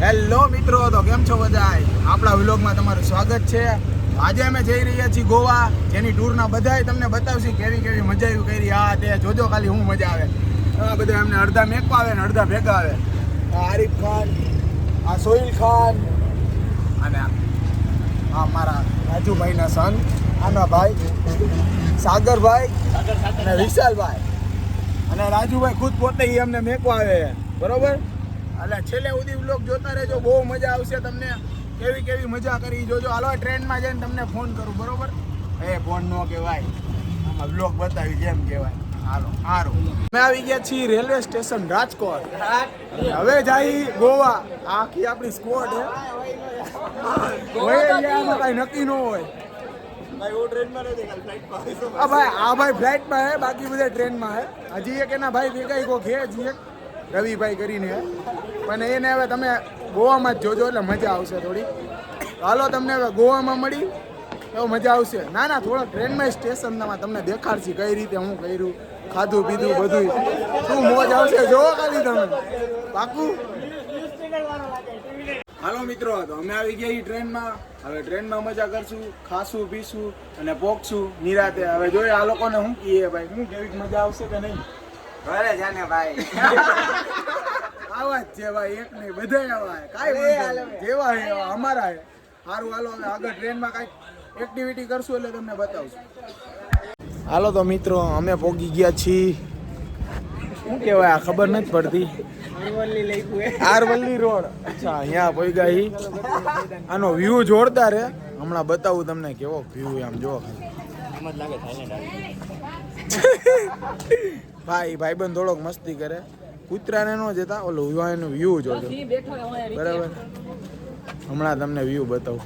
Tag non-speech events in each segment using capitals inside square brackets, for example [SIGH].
Hello મિત્રો, તો કેમ છો બધા આપણા વ્લોગમાં તમારું સ્વાગત છે. આજે અમે જઈ રહ્યા છીએ ગોવા. જેની ટૂરના બધાય તમને બતાવશે કેવી કેવી મજા આવી કરી. આ તે જોજો ખાલી હું મજા આવે. આ બધા એમને અડધા મેકવા આવે ને અડધા ભેગા આવે. આરિફ ખાન, આ સોહિલ ખાન, અને આ મારા રાજુભાઈના સન આના ભાઈ, સાગરભાઈ, અને વિશાલભાઈ. અને રાજુભાઈ ખુદ પોતે અમને મેકવા આવે. બરોબર? એટલે છેલ્લે સુધી બ્લોગ જોતા રહેજો બહુ મજા આવશે તમને. કેવી કેવી મજા કરી જોજો. હાલો ટ્રેનમાં જઈને તમને ફોન કરું બરોબર? એ ફોન નો કહેવાય. આમાં બ્લોગ બતાવી જેમ કહેવાય? હાલો સારું અમે આવી ગયા છીએ રેલવે સ્ટેશન રાજકોટ. હવે જાય ગોવા. આખી આપણી સ્કોડ કાંઈ નક્કી ન હોય. આ ભાઈ આ ભાઈ ફ્લાઇટમાં હે બાકી બધા ટ્રેનમાં હે. હજી એક એના ભાઈ ભેગા કોક હે હજી એક રવિભાઈ કરીને. પણ એને હવે તમે ગોવામાં જ જોજો એટલે મજા આવશે થોડી. હાલો, તમને હવે ગોવામાં મળી, તો મજા આવશે. ના ના, થોડો ટ્રેનમાં સ્ટેશનમાં તમને દેખાડશે કઈ રીતે હું કર્યું, ખાધું, પીધું બધું શું મોજ આવશે? જોવો ખાલી તમે. પાકું. હાલો મિત્રો, તો અમે આવી ગયા ટ્રેનમાં હવે ટ્રેનમાં મજા કરશું, ખાશું, પીશું અને પોકશું નિરાતે. હવે જોઈએ આ લોકોને શું કહીએ ભાઈ, શું કેવી મજા આવશે કે નહીં? ઘરે જાને ભાઈ. [LAUGHS] આવા જ છે ભાઈ એક નહીં બધાય આવા કાંઈ. જેવા હે અમારા હે સારું હાલો હવે આગળ ટ્રેનમાં કાંઈક એક્ટિવિટી કરશું એટલે તમને બતાવશું. હાલો તો મિત્રો અમે પોગી ગયા છીએ. શું કહેવાય આ ખબર નથી પડતી. આરવલ્લી રોડ. અચ્છા અહીંયા પોઈગા હી. આનો વ્યૂ જોરદાર હે. હમણાં બતાવું તમને કેવો વ્યૂ આમ જો [LAUGHS] ભાઈ ભાઈબંધ થોડોક મસ્તી કરે. કૂતરાને ન જતા ઓલો એનો વ્યૂ જોજો. બરાબર? હમણાં તમને વ્યૂ બતાવું.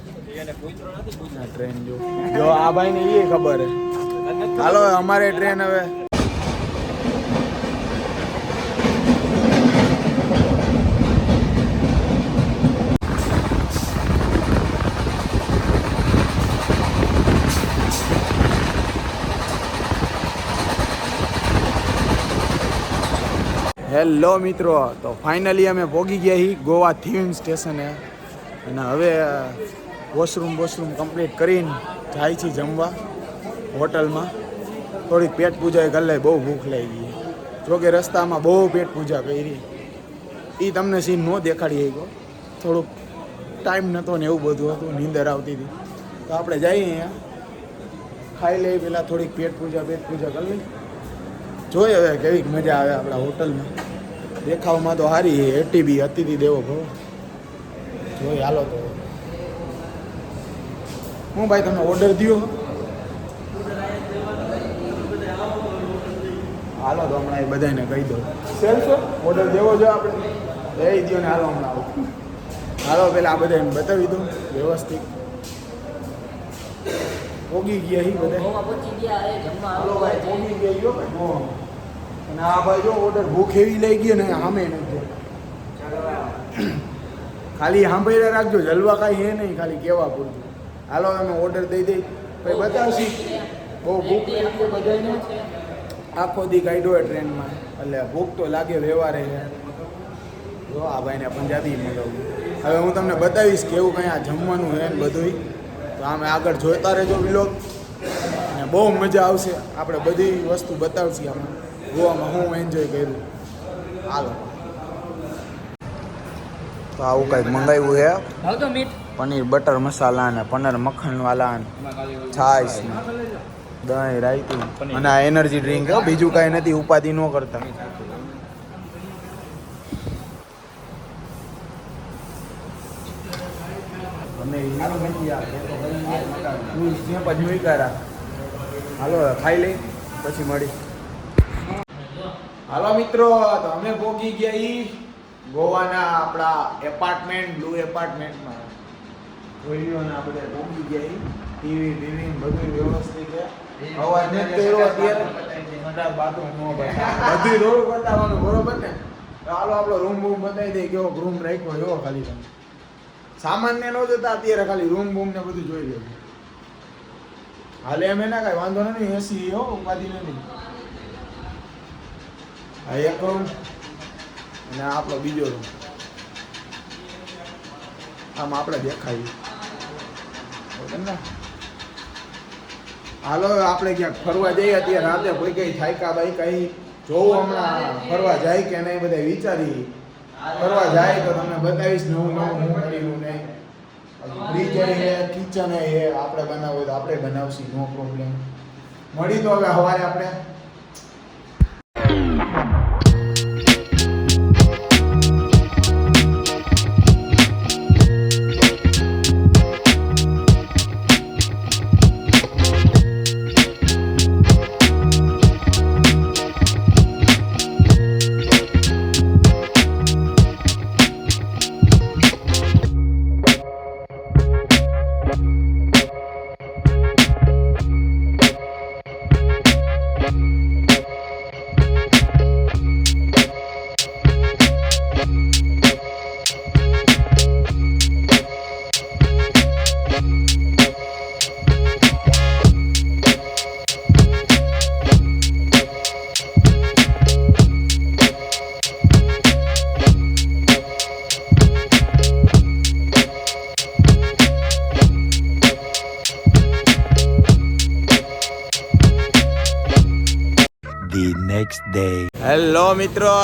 આ ટ્રેન જો. જો આ ભાઈને એ ખબર હે. હાલો અમારે ટ્રેન હવે. હેલો મિત્રો, તો ફાઇનલી અમે પહોંચી ગયા છીએ ગોવા થીમ સ્ટેશને. અને હવે વોશરૂમ વોશરૂમ કમ્પ્લીટ કરીને જાય છે જમવા હોટલમાં. થોડીક પેટ પૂજા કરી બહુ ભૂખ લાગી. ગઈ જોકે રસ્તામાં બહુ પેટ પૂજા કરી. એ તમને સીન ન દેખાડી ગયો થોડુંક ટાઈમ નહોતો ને એવું બધું હતું, નીંદર આવતી હતી. તો આપણે જઈએ અહીંયા. ખાઈ લઈએ પહેલાં થોડીક પેટ પૂજા પેટ પૂજા કરી લઈએ. જોઈએ હવે કેવી મજા આવે આપણા હોટલમાં. દેખાવમાં તો સારી છે. એટીબી અતિથિ દેવો ભવો. જોઈએ હાલો તો. હું ભાઈ તમે ઓર્ડર દ્યો? હાલો તો હમણાં એ બધાને કહી દો સેલ્સ ઓર્ડર દેવો જો આપણે. લઈ દો ને હાલો હમણાં હાલો પેલા આ બધાને બતાવી દઉં. વ્યવસ્થિત. ઓગી ગયા હી બધા. હાલો ભાઈ ઓગી ગયા ઈ હો ભાઈ ભાઈ જો ઓર્ડર ભૂખ એવી લઈ ગઈ ને સામે નથી ખાલી સાંભળીને રાખજો, જલવા કાંઈ એ નહીં, ખાલી કેવા પૂરતું. હાલો, અમે ઓર્ડર દઈ દઈ. પછી બતાવશી? બહુ ભૂખ લાગે બધાને આખો દી કાઢ્યો હોય ટ્રેનમાં. એટલે ભૂખ તો લાગે, વ્યવહારે જો આ ભાઈને પંજાબી મળવું હવે હું તમને બતાવીશ કેવું કંઈ આ જમવાનું છે ને બધું તો આમે આગળ જોતા રહેજો વિલોગ અને બહુ મજા આવશે. આપણે બધી વસ્તુ બતાવશી આમાં. ગોવામાં હું એન્જોય કર્યું. હાલો. તો આવું કંઈક મંગાવ્યું છે. પનીર બટર મસાલા ને પનીર મખણ વાલા ને છાશ ને દહીં રાયતું. અને આ એનર્જી ડ્રિંક હો બીજું કાંઈ નથી ઉપાધિ ન કરતા. હાલો ખાઈ લઈ પછી મળી. હાલો મિત્રો તો અમે પહોંચી ગયા ઈ ગોવાના આપણા એપાર્ટમેન્ટ બ્લુ એપાર્ટમેન્ટમાં જોઈઓ ને આ બધા પહોંચી ગયા ઈ. ટીવી બીવી બધું વ્યવસ્થિત છે. અવાજ નથી કર્યો અત્યારે. બાથરૂમ નો બતાવે. રોડ બતાવવાનું બરોબર ને? હાલો આપણો રૂમ બૂમ બતાવી દે કેવો રૂમ રાખ્યો એવો ખાલી. તમે સામાન ન જતા અત્યારે ખાલી રૂમ બૂમ ને બધું જોઈ લેવું હાલે એમ એના કાંઈ વાંધો નથી એસી હો ઉપાધિ નથી. આ એક રૂમ અને આપણો બીજો રૂમ આમ આપણે દેખાયું ને? હાલો આપણે ક્યાંક ફરવા જઈએ અત્યારે રાતે કોઈ કઈ થાયકા ભાઈ કઈ જોવું હમણાં ફરવા જાય કે નહીં બધા વિચારી ફરવા જાય તો તમને બતાવીશ નવું નવું હું કર્યું નહીં. બ્રિજ એ કિચન એ આપણે બનાવવું તો આપણે બનાવશું નો પ્રોબ્લેમ મળી તો હવે સવારે આપણે.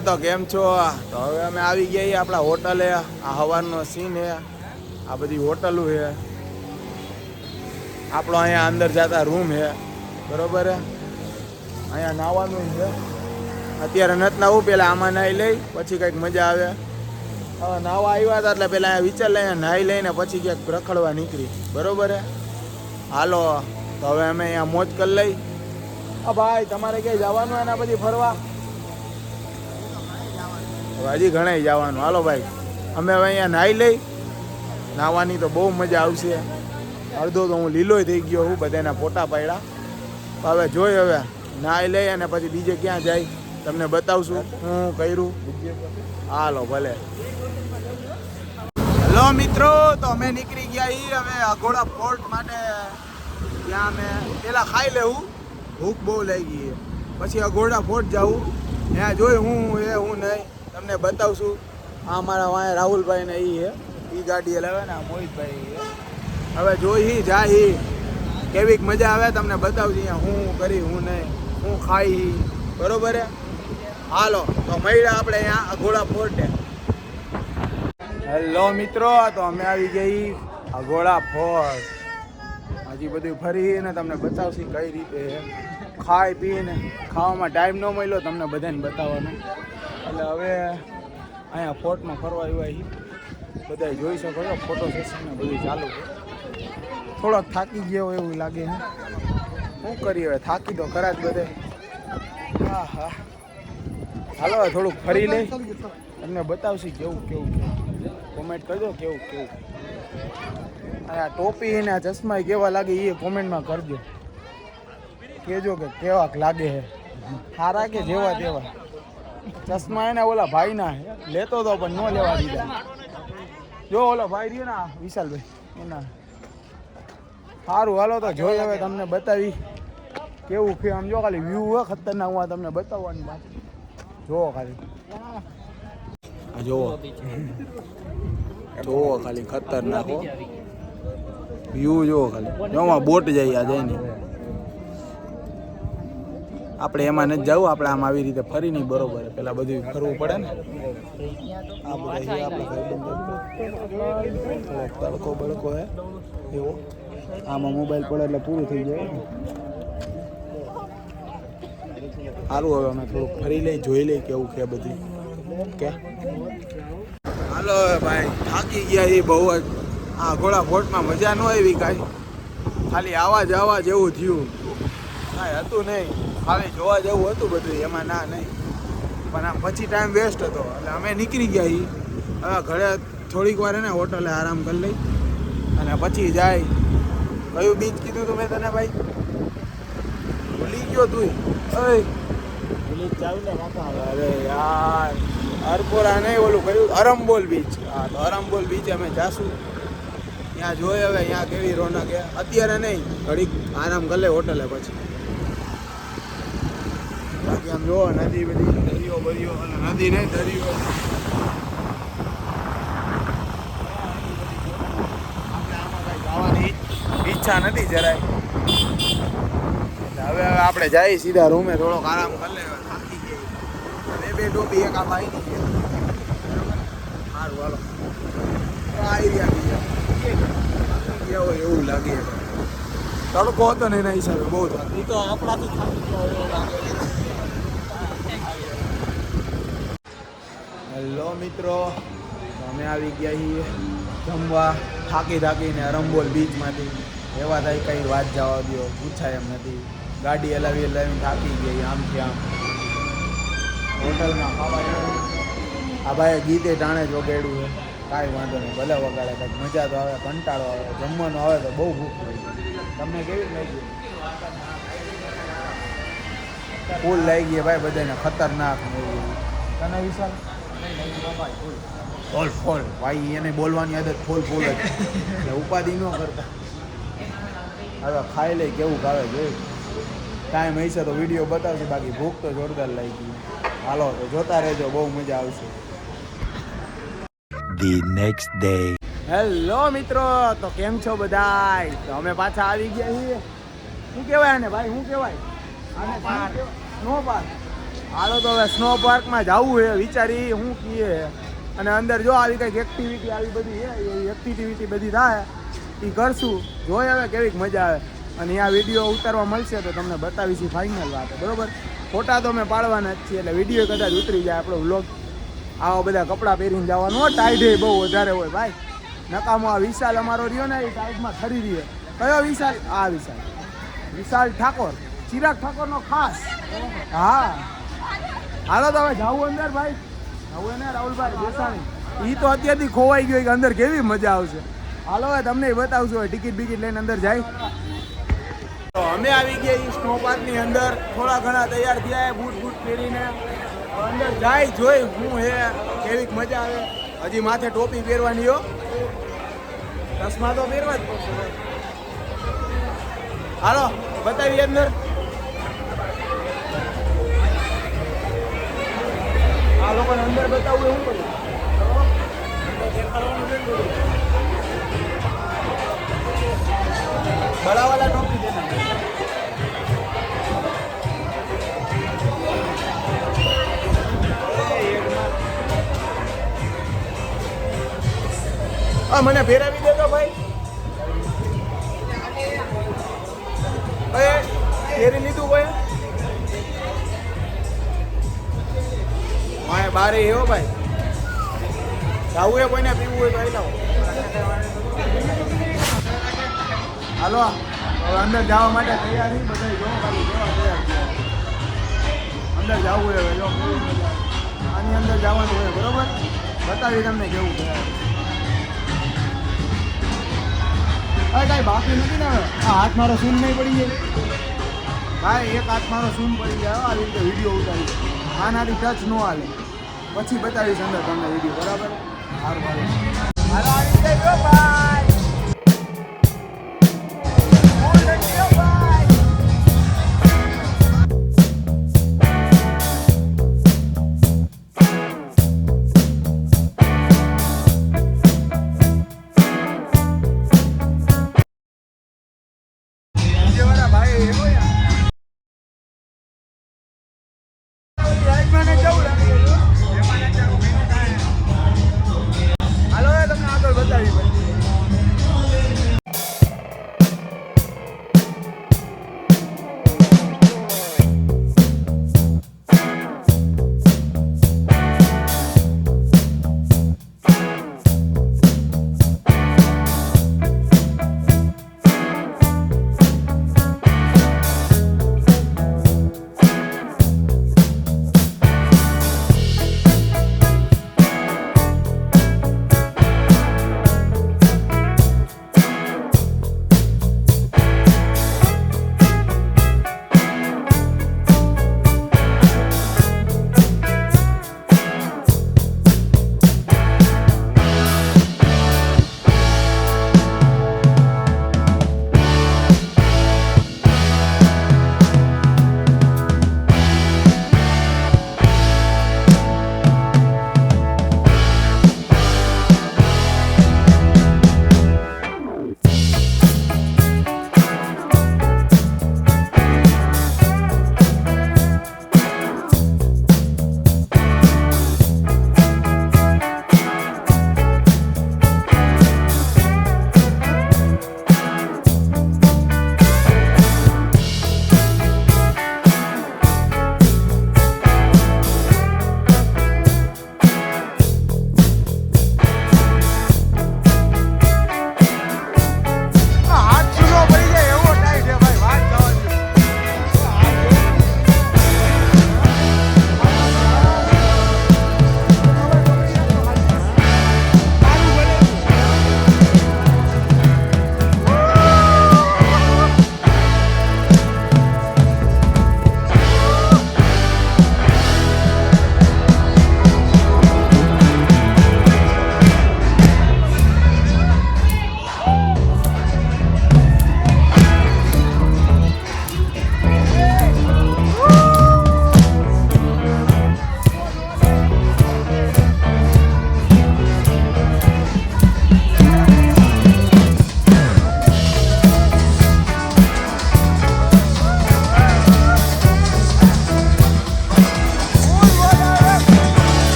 તો કેમ છો? તો હવે અમે આવી ગયા આપણા હોટલે. આ હવાનો સીન છે. આ બધી હોટલો છે. આપણો અહીંયા અંદર જતા રૂમ છે. બરોબર અહીંયા નાવાનું છે. અત્યારે નથી નાવું, પેલા આમાં નાહી લઈ, પછી કંઈક મજા આવે. હવે નાવા આવ્યા હતા એટલે પેલા અહીંયા વિચાર લઈને નાહી લઈને પછી ક્યાંક રખડવા નીકળી. બરોબર હાલો, તો હવે અમે અહીંયા મોજ કરી લઈ. આ ભાઈ, તમારે ક્યાંય જવાનું એના પછી ફરવા? હજી ઘણા જવાનું. હાલો ભાઈ, અમે હવે અહીંયા નાહી લઈ. નાહવાની તો બહુ મજા આવશે. અડધો તો હું લીલોય થઈ ગયો હું બધાના ફોટા પાડ્યા. હવે જોઈ હવે, નાહી લઈ અને પછી બીજે ક્યાં જાય, તમને બતાવશું હું કર્યું. હાલો ભલે. હેલો મિત્રો, તો અમે નીકળી ગયા છીએ હવે અઘોડા ફોર્ટ માટે. ત્યાં અમે પેલા ખાઈ લેવું. ભૂખ બહુ લાગી છે. પછી અઘોડા ફોર્ટ જવું ત્યાં જોઈ હું, એ હું નહીં. તમને બતાવશું. આ મારા વાંહે રાહુલભાઈ ને એ એ ગાડી લાવે ને આ મોહિતભાઈ હવે જોઈ જા હી. કેવીક મજા આવે તમને બતાવજો હું કરી, હું નહીં. હું ખાઈ બરોબર હાલો, તો મળ્યા આપણે અહીંયા અઘોડા ફોર્ટે. હેલો મિત્રો તો અમે આવી ગઈ અઘોડા ફોર્ટ. હજી બધું ફરીને તમને બતાવશી કઈ રીતે. ખાઈ પીને ખાવામાં ટાઈમ ન મળ્યો, તમને બધાને બતાવવાનો. એટલે હવે અહીંયા ફોર્ટમાં ફરવા આવ્યા છીએ. બધા જોઈ શકો છો, ફોટો સેશન બધું ચાલુ છે. થોડોક થાકી ગયો એવું લાગે હે શું કરીએ હવે? થાકી તો ખરા જ બધે હા હા હાલો થોડુંક ફરી લઈ. તમને બતાવશી કેવું કેવું કોમેન્ટ કરજો, કેવું કેવું. આ ટોપી અને આ ચશ્મા કેવા લાગે એ કોમેન્ટમાં કરજો. કેજો કે કેવાક લાગે હે સારા કે જેવા તેવા. ચશ્મા એના ઓલા ભાઈ ના લેતો તો પણ ન લેવા દીધા. જો ઓલો ભાઈ રહ્યો ને વિશાલભાઈ, એના. સારું હાલો તો જોઈ હવે તમને બતાવી કેવું કે આમ જો ખાલી વ્યૂ હોય ખતરનાક, હું તમને બતાવવાની વાત. જોવો ખાલી. જોવો જોવો ખાલી ખતરનાક વ્યૂ જોવો ખાલી. જોમાં બોટ જાય આ જઈને. આપણે એમાં નથી જવું, આપણે આમ આવી રીતે ફરી નહીં, બરોબર. પેલા બધું ફરવું પડે ને. આ બધા તડકો બડકો હે. એવો. આમાં મોબાઈલ પડે એટલે પૂરું થઈ જાય. સારું હવે અમે થોડુંક ફરી લઈ, જોઈ લઈ કેવું કે બધું. કે હાલો ભાઈ, થાકી ગયા એ બહુ જ. આ ઘોડા ફોટમાં મજા ન આવી કાંઈ. ખાલી આવા જવા જેવું થયું. કાંઈ હતું નહીં. ખાલી જોવા જેવું હતું બધું એમાં ના નહીં. પણ આમ પછી ટાઈમ વેસ્ટ હતો. એટલે અમે નીકળી ગયા એ હવે ઘરે થોડીક વાર એને હોટલે આરામ કરી લઈ. અને પછી જાય. કયું બીચ કીધું તું મેં તને ભાઈ? ભૂલી ગયો તું. અરે યાર. અરપોરા નહીં ઓલું કયું અરમબોલ બીચ. હા તો અરમબોલ બીચ અમે જાશું. ત્યાં જોઈએ હવે ત્યાં કેવી રોનક અત્યારે નહીં. ઘડીક આરામ કરી લે હોટલે પછી. બાકી નદી બધી દરિયો અને નદી નહીં દરિયો. ઈચ્છા નથી જરાય. હવે હવે આપણે જઈએ સીધા રૂમે, થોડોક આરામ કરી લેવા થાકી ગઈ બે બે ટોપી એક આમાં આવી ગઈ સારું, હાલો. આવી રહ્યા ગયા હોય એવું લાગે તડકો હતો ને એના હિસાબે બહુ થાક એ તો આપણાથી થાકી ગયો લાગે હેલો મિત્રો, અમે આવી ગયા છીએ જમવા, થાકી થાકીને રંબોલ બીચમાંથી એવા થાય કંઈ વાત જવા દો પૂછાય એમ નથી. ગાડી હલાવી હલાવીને થાકી ગઈ આમથી આમ. હોટલમાં ખાવા આ ભાઈએ ગીતે ટાણે જ વગાડ્યું છે. કાંઈ વાંધો નહીં, ભલે વગાડે, કંઈક મજા તો આવે, કંટાળો આવે, જમવાનું આવે તો બહુ ભૂખ લાગી. તમને કેવી લાગી? ફૂલ લાગી ગઈ ભાઈ બધાને ખતરનાક તને વિશાલ? Fall fall. ભાઈ એને બોલવાની આદત ફોલ ફોલ જ. એટલે ઉપાધિ ન કરતા. હવે ખાઈ લઈ કેવું ખાવે જોઈ. ટાઈમ હશે તો વીડિયો બતાવશે બાકી ભૂખ તો જોરદાર લાગી. હાલો તો જોતા રહેજો બહુ મજા આવશે. ધી નેક્સ્ટ ડે હેલો મિત્રો. તો કેમ છો બધાય? તો અમે પાછા આવી ગયા છીએ. શું કહેવાય આને ભાઈ? શું કહેવાય? આને સ્નો પાર્ક હાલો તો હવે સ્નો પાર્કમાં જવું છે, વિચારી શું કહીએ અને અંદર જો આવી કંઈક એક્ટિવિટી આવી બધી એ એક્ટિવિટી બધી થાય એ કરશું. જોઈએ હવે કેવીક મજા આવે. અને આ વીડિયો ઉતારવા મળશે તો તમને બતાવીશું ફાઇનલ વાત. બરોબર? ફોટા તો અમે પાડવાના જ છીએ, એટલે વીડિયો કદાચ ઉતરી જાય આપણો વ્લોગ આવા બધા કપડાં પહેરીને જવાનું હોય ટાઈટ બહુ વધારે હોય, ભાઈ. નકામો આ વિશાલ અમારો રહ્યો ને, એ ટાઈટમાં ખરી રહ્યો કયો વિશાલ? આ વિશાલ. વિશાલ ઠાકોર. ચિરાગ ઠાકોરનો ખાસ. હા. હાલો તો હવે જાવું અંદર ભાઈ. જાવું ને રાહુલભાઈ બેસાણી એ તો અત્યારથી ખોવાઈ ગયો કે અંદર કેવી મજા આવશે. હાલો હવે તમને બતાવશું ટિકિટ બિકિટ લઈને અંદર જાય. તો અમે આવી ગયા એ સ્નો પાર્કની અંદર. થોડા ઘણા તૈયાર થયા બૂટ બૂટ પહેરીને. અંદર જાય, જોઈ હું હે કેવીક મજા આવે. હજી માથે ટોપી પહેરવાની હો. ચશ્મા તો પહેરવા જ પડશે. હાલો બતાવી અંદર. આ લોકોને અંદર બતાવવું એવું કરું બડા વાલા ટોપી દેના મને ફેરાવી દે ભાઈ. ભાઈ ફેરી લીધું ભાઈ બારે એવો ભાઈ. જાવું એ કોઈને, પીવું હોય તો આવી લાવો હાલો હવે અંદર જવા માટે તૈયાર બધા જો અંદર જવું હોય હવે, જો. આની અંદર જવાનું હોય, બરોબર? બતાવી તમને કેવું અરે, કાંઈ બાકી નથી ને હવે. આ હાથ મારો સૂન નહીં પડી જાય ભાઈ, એક હાથ મારો સૂન પડી જાય આવી રીતે વીડિયો ઉતારી આનાથી ટચ ન હાલે. પછી બતાવીશ અંદર તમને વીડિયો બરાબર? હાર હાલો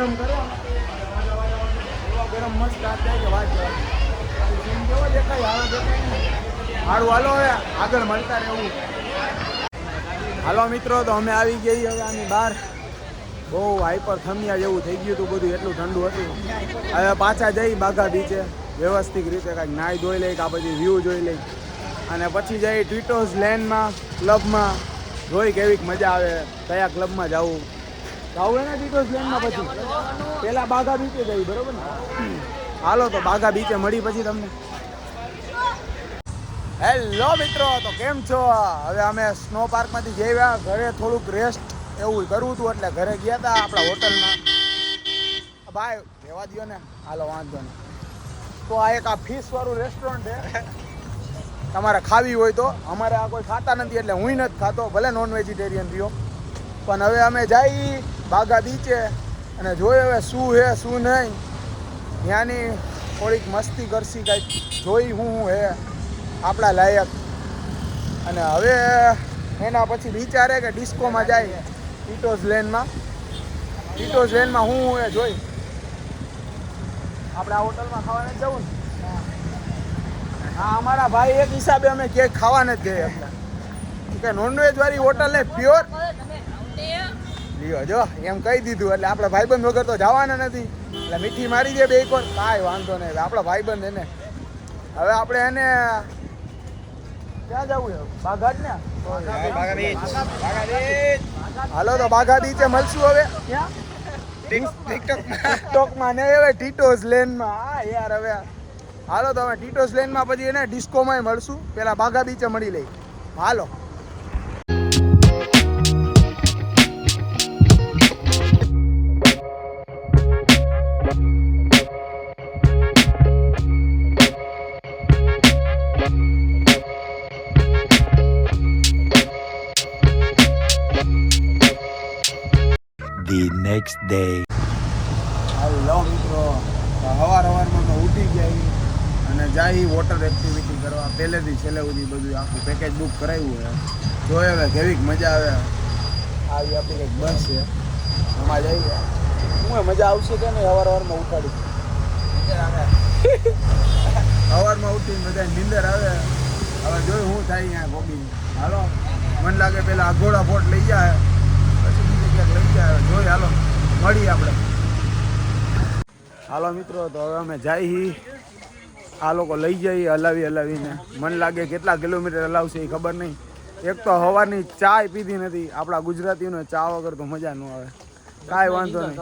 ગરમ કરો. ગરમ મસ્ત હાથ જાય કે વાત જવા કેવો દેખાય હાલો દેખાય હારું, હાલો હવે, આગળ મળતા રહેવું. હાલો મિત્રો, તો અમે આવી ગઈ હવે આની બહાર. બહુ હાઈપર થમિયા જેવું થઈ ગયું હતું બધું, એટલું ઠંડુ હતું. હવે પાછા જઈ બાઘા બીચે વ્યવસ્થિત રીતે કાંઈક નાહી ધોઈ લઈ, કાં પછી વ્યૂ જોઈ લઈ. અને પછી જઈ ટ્વિટોઝ લેનમાં ક્લબમાં જોઈ કેવીક મજા આવે, કયા ક્લબમાં જવું. જવું ને ટ્વિટોઝ લેનમાં પછી. પહેલા બાઘા બીચે જઈ બરોબર ને? હાલો તો બાઘા બીચે મળી પછી તમને. હેલો મિત્રો તો કેમ છો? હવે અમે સ્નો પાર્કમાંથી જઈ આવ્યા ઘરે થોડુંક રેસ્ટ એવું કરવું હતું એટલે ઘરે ગયા હતા આપણા હોટલમાં. ભાઈ રહેવા દો ને. હાલો વાંધો નહીં. તો આ એક આ ફિશ રેસ્ટોરન્ટ છે. તમારે ખાવી હોય તો. અમારે આ કોઈ ખાતા નથી એટલે હું નથી ખાતો. ભલે નોન વેજીટેરિયન રહ્યો. પણ હવે અમે જઈ બાગા બીચે અને જોયું હવે શું હે, શું નહીં. ત્યાંની થોડીક મસ્તી કરશી કાંઈક. જોઈ હું હું હે, આપણા લાયક. અને હવે એના પછી વિચારે કે ડિસ્કોમાં જાય ટીટોઝ લેનમાં. ટીટોઝ લેનમાં હું હું એ જોઈ. આપણે આ હોટલમાં ખાવાને જવું ને? હા, અમારા ભાઈ એક હિસાબે અમે ક્યાંય ખાવાને જ એટલે કે નોનવેજ વાળી હોટલ ને પ્યોર લ્યો જો એમ કહી દીધું એટલે આપણા ભાઈબંધ વગર તો જવાના નથી. એટલે મીઠી મારી દે બે એક વાર કાંઈ વાંધો નહીં આપણા ભાઈબંધ એને. હવે આપણે એને ક્યાં જવું બાઘાટ ને હાલો તો બાઘા બીચે મળશું હવે. ટિકટોકમાં ને હવે ટીટોસ લેનમાં. હા યાર હવે. હાલો તો હવે ટીટોસ લેનમાં પછી એને ડિસ્કોમાંય મળશું. પેલા બાઘા બીચે મળી લઈ. હાલો. Next day. મિત્રો હવાર હવારમાં તો ઉઠી ગયા અને જાય વોટર એક્ટિવિટી કરવા. પહેલેથી છેલ્લે સુધી બધું આખું પેકેજ બુક કરાવ્યું હોય. જોઈએ હવે કેવીક મજા આવે. આવી આપણી કંઈક બસ છે. એમાં જઈએ. હું મજા આવશે કે નહીં હવાર [LAUGHS] હવારમાં ઉઠાડી? સવારમાં ઉઠીને બધા નીંદર આવે. હવે જોયું હું થાય અહીંયા ગોબી હાલો. મન લાગે પેલા અઘોડા ફોટ લઈ જાય. પછી બીજી ક્યાંક લઈ જાય. જોઈ, હાલો. મળીએ આપણે. હાલો મિત્રો, તો હવે અમે જઈ આ લોકો લઈ જઈએ હલાવી હલાવીને. મન લાગે કેટલા કિલોમીટર હલાવશે એ ખબર નહીં. એક તો સવારની ચાય પીધી નથી. આપણા ગુજરાતીઓને ચા વગર તો મજા ન આવે. કાંઈ વાંધો નહીં.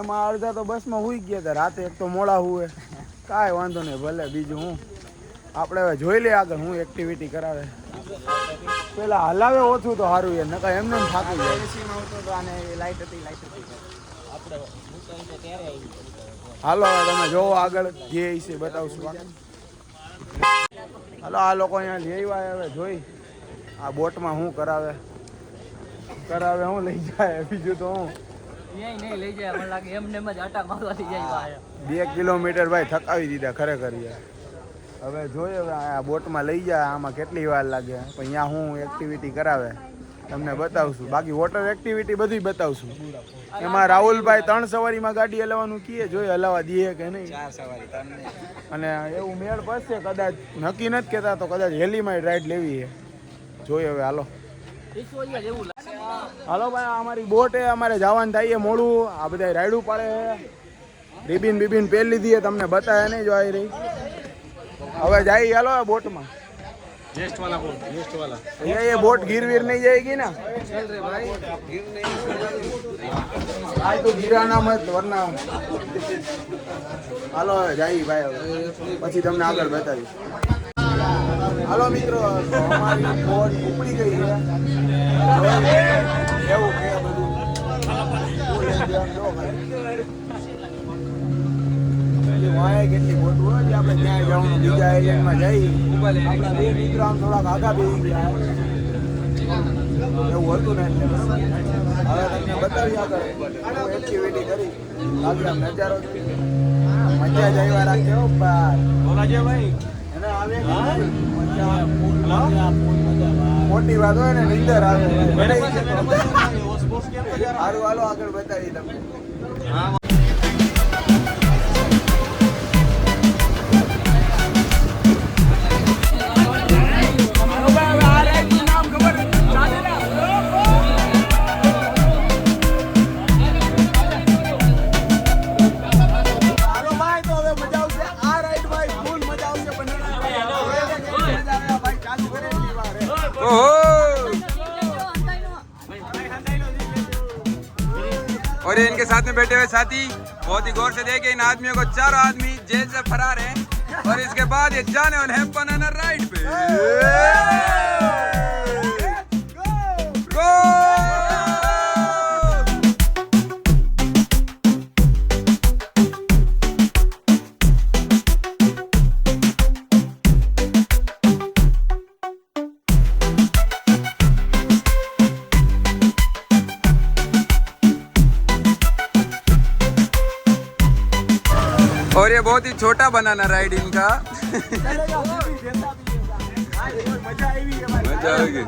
એમાં અડધા તો બસમાં હુઈ ગયા હતા. રાતે એક તો મોડા હુએ. કાંઈ વાંધો નહીં, ભલે, બીજું હું. આપણે હવે જોઈ લઈએ આગળ હું એક્ટિવિટી કરાવે. પેલા હલાવે ઓછું તો સારું યાર નકા એમને એમ થાકી જાય હાલો તમે જોવો આગળ જે છે બતાવશું હાલો આ લોકો અહીંયા લઈ આવ્યા હવે જોઈ. આ બોટમાં શું કરાવે? કરાવે હું લઈ જાય બીજું તો હું. એમ. બે કિલોમીટર ભાઈ થકાવી દીધા ખરેખર યાર. હવે જોઈએ હવે આ બોટમાં લઈ જાય આમાં કેટલી વાર લાગે. પણ અહીંયા હું એક્ટિવિટી કરાવે. તમને બતાવશું. બાકી વોટર એક્ટિવિટી બધી બતાવશું. એમાં રાહુલભાઈ ત્રણ સવારીમાં ગાડી હલાવવાનું કીએ જોઈએ હલાવા દઈએ કે નહીં. અને એવું મેળ પડશે કદાચ. નક્કી નથી કહેતા તો કદાચ હેલીમાં રાઈડ લેવી છે. જોઈએ હવે હાલો. લાગે. હાલો ભાઈ આ અમારી બોટ એ અમારે જવાનું થાય છે મોડું. આ બધા રાયડું પાડે છે. રિબિન બિબિન પહેરી લીધી તમને બતાવે નહીં જો આવી રહી. હવે જાય હાલો આ બોટમાં ये ये बोट गिर वीर नहीं जाएगी ना चल रहे भाई गिर नहीं भाई तो गिराना मत वरना હાલો હવે જાય ભાઈ હવે પછી તમને આગળ બતાવીશ હાલો મિત્રો તો અમારી બોટ ઉપડી ગઈ છે એવું કે બધું ભાઈ. જાય કેટલી મોટું હોય જે આપણે ત્યાં જવાનું બીજા એરિયામાં જઈ આપણા બે મિત્રો આમ થોડાક આગા બેસી ગયા. એવું હતું ને હવે તમને બતાવી આગળ. એક્ટિવિટી કરી. આગળ આમ નજારો મજા જ આવ્યા રાખે હો આવે મજા મોટી વાત હોય ને નિંદર આવે. હાલો આગળ બતાવી તમને साथ में बैठे हुए साथी बहुत ही गौर से देखे इन आदमियों को चारों आदमी जेल से फरार हैं और इसके बाद ये जाने वाले हैं बनाना राइड पे छोटा बनाना राइड इनका મજા આવી છે ભાઈ. મજા આવી ગઈ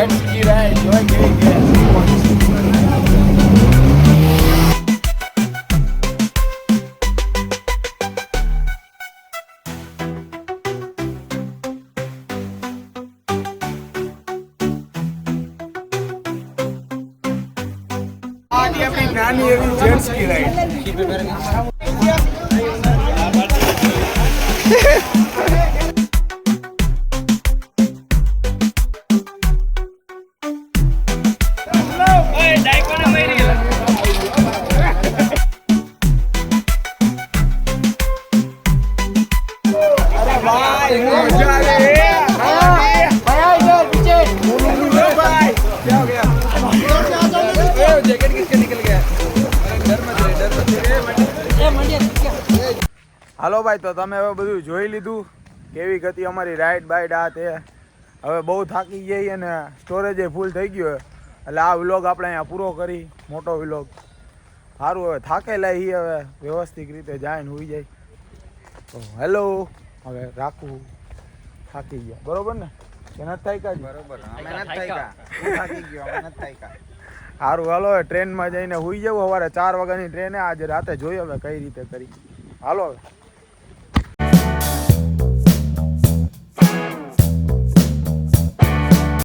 jet ski ride જોઈ કેવી હાલો ભાઈ, તો તમે હવે બધું જોઈ લીધું. કેવી ગતિ અમારી રાઈડ બાઈડ આ તે. હવે બહુ થાકી ગઈ અને સ્ટોરેજ ફૂલ થઈ ગયો એટલે આ વ્લોગ આપણે અહીંયા પૂરો કરી, મોટો વ્લોગ સારું હવે થાકેલા ઈ હવે, વ્યવસ્થિત રીતે જાય ને હોઈ જાય. હેલો હવે રાખવું થાકી ગયા. બરોબર ને? મહેનત નથી કા? બરોબર. મહેનત થાય કા થાકી ગયો મહેનત થાય કા સારું હાલો હવે ટ્રેનમાં જઈને હુઈ જવું. સવારે ચાર વાગ્યાની ટ્રેન આજે રાતે જોઈ હવે કઈ રીતે કરી. હાલો હવે.